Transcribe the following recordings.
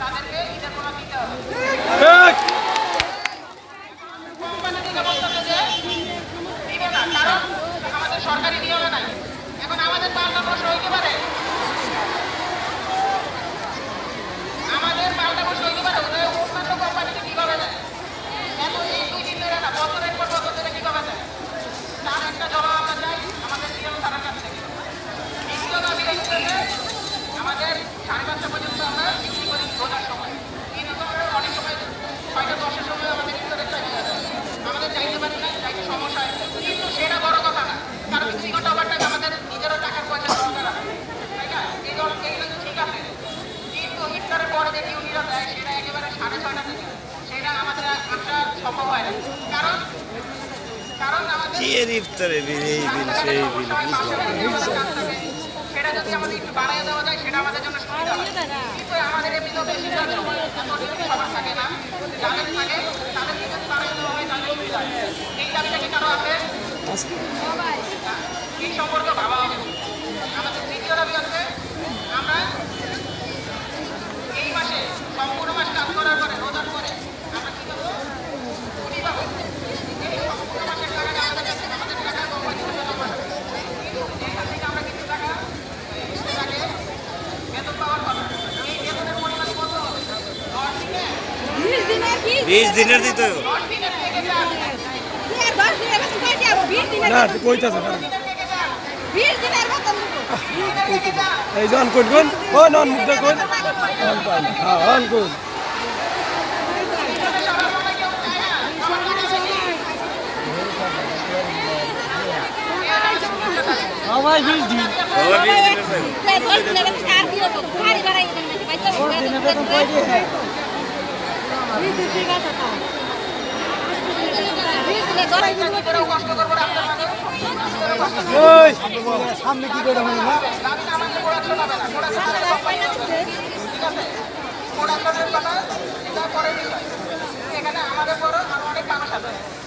তাদেরকে ঈদের বোনাস দিতে হবে কি এর ইফতারে বিল? এই বিল সেই বিল সেটা যদি আমাদের একটু বাড়ায় দেওয়া যায় সেটা আমাদের জন্য আমাদের এমনি থাকে না যাদের থাকে তাদেরকে যদি বাড়ায় দেওয়া হয় তাহলে এই দাবিটা কি কারও আছে বিশ দিনের দিত না কইতাছে না এই জন কোন কোন ও নন মুগ্ধ কোন অন কোন হ্যাঁ অন কোন আমার বিশ দিন। আমার বিশ দিন সামনে কি করে না আমাদের বড় অনেক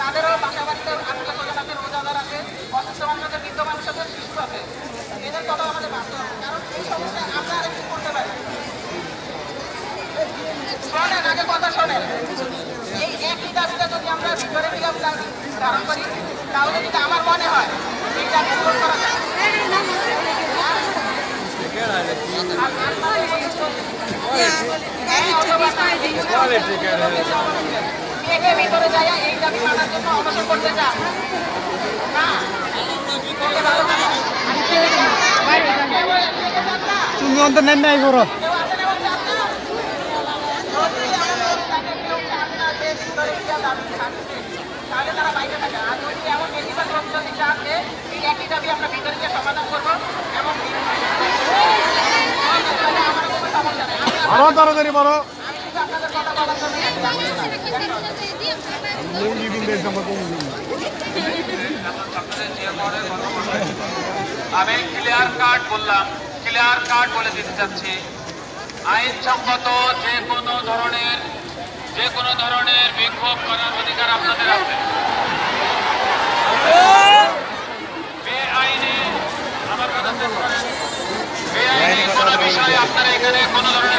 তাদেরও বাসা বাড়িতে আত্মীয় স্বজন আছে রোজাদার আছে অসুস্থ মানুষ বৃদ্ধ মানুষ আছে শিশু আছে। এদের কথা আমাদের ভাবতে তাহলে আমার মনে হয় তুমি অন্তর নেন নাই করো দাবি আমরা ভিতরে গিয়ে সমাধান করব এবং আমি ক্লিয়ার কার্ড বললাম। ক্লিয়ার কার্ড বলে দিতে চাচ্ছি। আইনসম্মত যে কোনো ধরনের যে কোনো ধরনের বিক্ষোভ করার অধিকার আপনাদের আছে। বিষয়ে আপনারা এখানে কোনো ধরনের